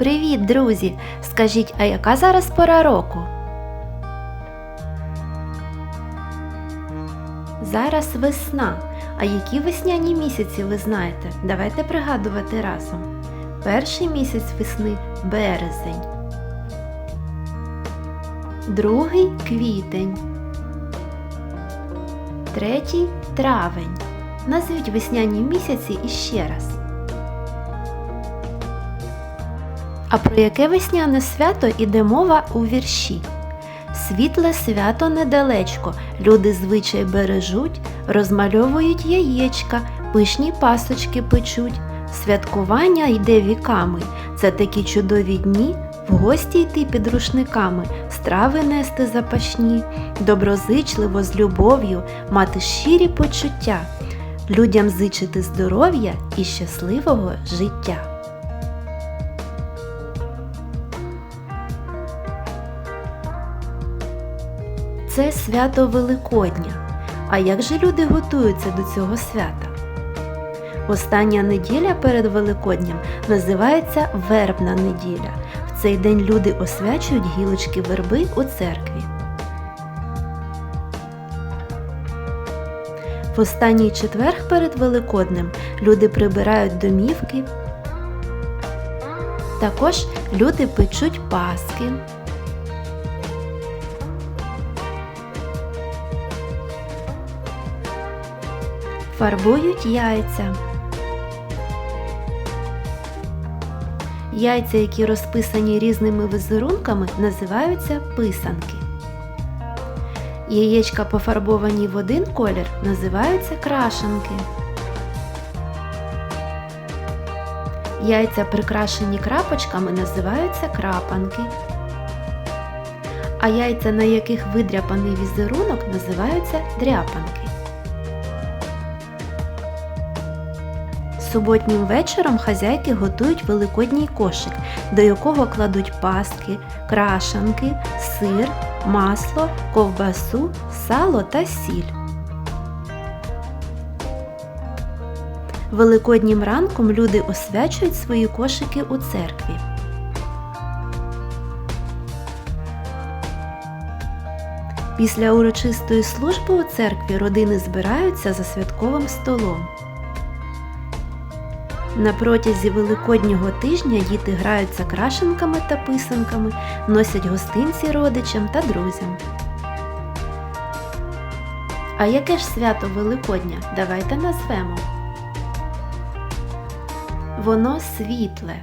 Привіт, друзі! Скажіть, а яка зараз пора року? Зараз весна. А які весняні місяці ви знаєте? Давайте пригадувати разом. Перший місяць весни березень. Другий квітень. Третій травень. Назвіть весняні місяці іще раз. А про яке весняне свято іде мова у вірші? Світле свято недалечко, люди звичай бережуть, розмальовують яєчка, пишні пасочки печуть. Святкування йде віками. Це такі чудові дні, в гості йти під рушниками, страви нести запашні, доброзичливо з любов'ю, мати щирі почуття, людям зичити здоров'я і щасливого життя. Це свято Великодня. А як же люди готуються до цього свята? Остання неділя перед Великодням називається Вербна неділя. В цей день люди освячують гілочки верби у церкві. В останній четверг перед Великоднем люди прибирають домівки. Також люди печуть паски. Фарбують яйця. Яйця, які розписані різними візерунками, називаються писанки. Яєчка, пофарбовані в один колір, називаються крашенки. Яйця, прикрашені крапочками, називаються крапанки. А яйця, на яких видряпаний візерунок, називаються дряпанки. Суботнім вечором хазяйки готують великодній кошик, до якого кладуть пастки, крашанки, сир, масло, ковбасу, сало та сіль. Великоднім ранком люди освячують свої кошики у церкві. Після урочистої служби у церкві родини збираються за святковим столом. На протязі Великоднього тижня діти граються крашенками та писанками, носять гостинці родичам та друзям. А яке ж свято Великодня? Давайте назвемо. Воно світле,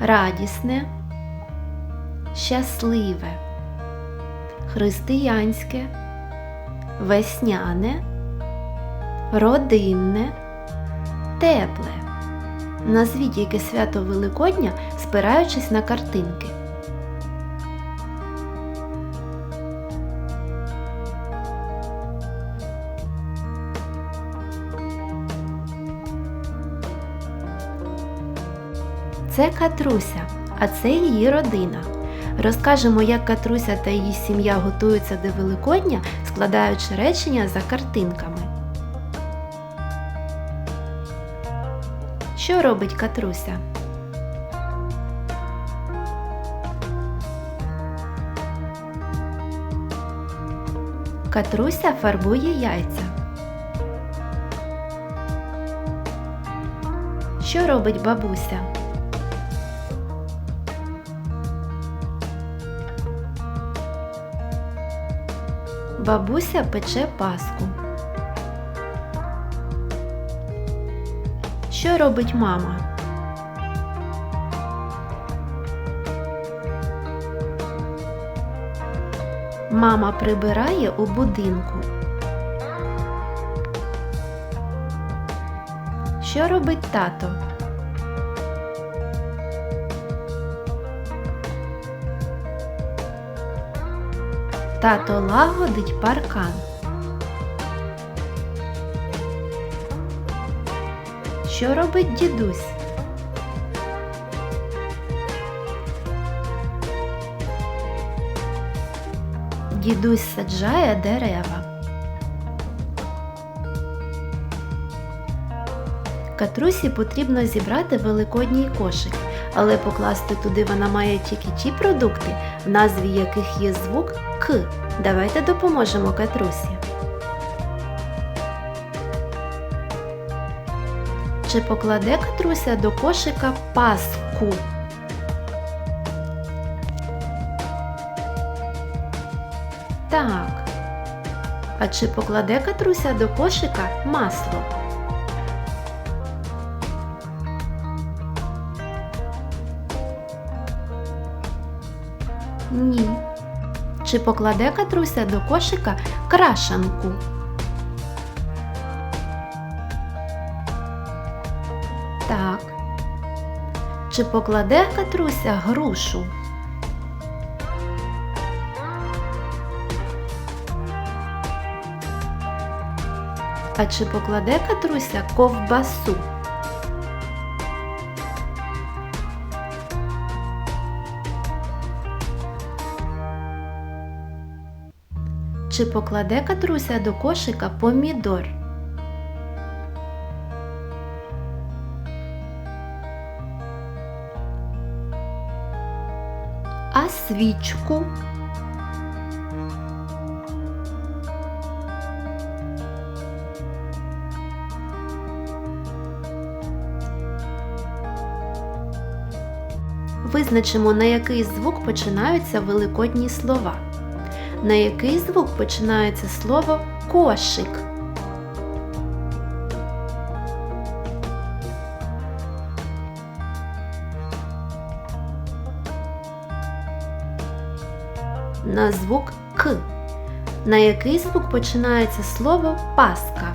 радісне, щасливе, християнське, весняне, родинне тепле. Назвіть яке свято Великодня, спираючись на картинки. Це Катруся, а це її родина. Розкажемо, як Катруся та її сім'я готуються до Великодня, складаючи речення за картинками. Що робить Катруся? Катруся фарбує яйця. Що робить бабуся? Бабуся пече паску. Що робить мама? Мама прибирає у будинку. Що робить тато? Тато лагодить паркан. Що робить дідусь? Дідусь саджає дерева. Катрусі потрібно зібрати великодній кошик, але покласти туди вона має тільки ті продукти, в назві яких є звук К. Давайте допоможемо Катрусі. Чи покладе Катруся до кошика паску? Так. А чи покладе Катруся до кошика масло? Ні. Чи покладе Катруся до кошика крашанку? Чи покладе Катруся грушу? А чи покладе Катруся ковбасу? Чи покладе Катруся до кошика помідор? А свічку? Визначимо, на який звук починаються великодні слова. На який звук починається слово кошик? На звук К. На який звук починається слово паска?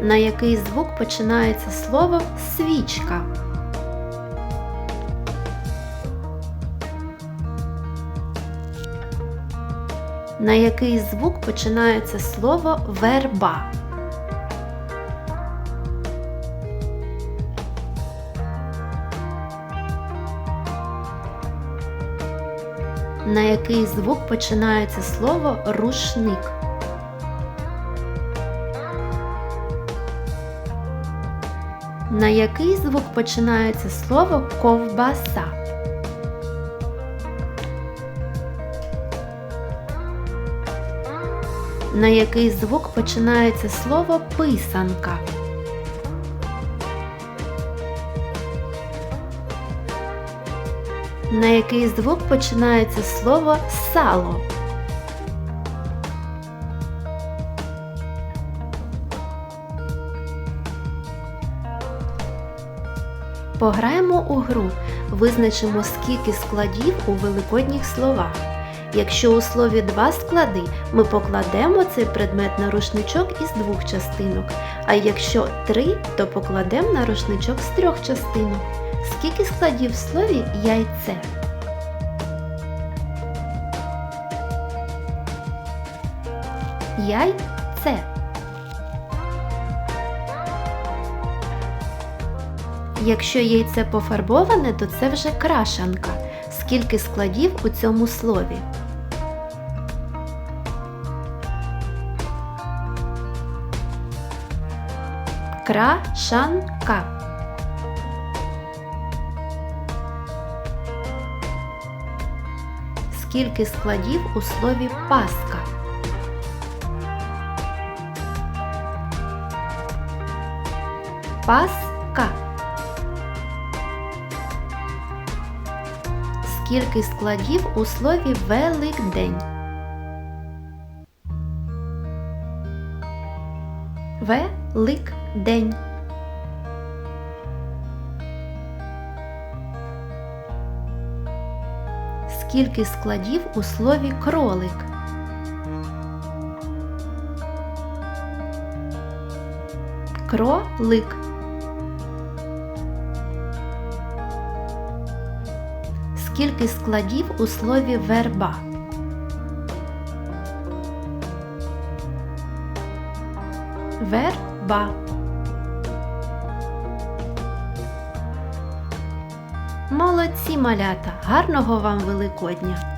На який звук починається слово свічка? На який звук починається слово верба? На який звук починається слово рушник? На який звук починається слово ковбаса? На який звук починається слово писанка? На який звук починається слово сало? Пограємо у гру, визначимо скільки складів у великодніх словах. Якщо у слові два склади, ми покладемо цей предмет на рушничок із двох частинок, а якщо три, то покладемо на рушничок з трьох частинок. Скільки складів в слові яйце? Яйце. Якщо яйце пофарбоване, то це вже крашанка. Скільки складів у цьому слові? Крашанка. Скільки складів у слові паска? Паска. Скільки складів у слові Великдень? Великдень. Скільки складів у слові кролик? Кролик. Скільки складів у слові верба? Верба. Молодці малята! Гарного вам Великодня!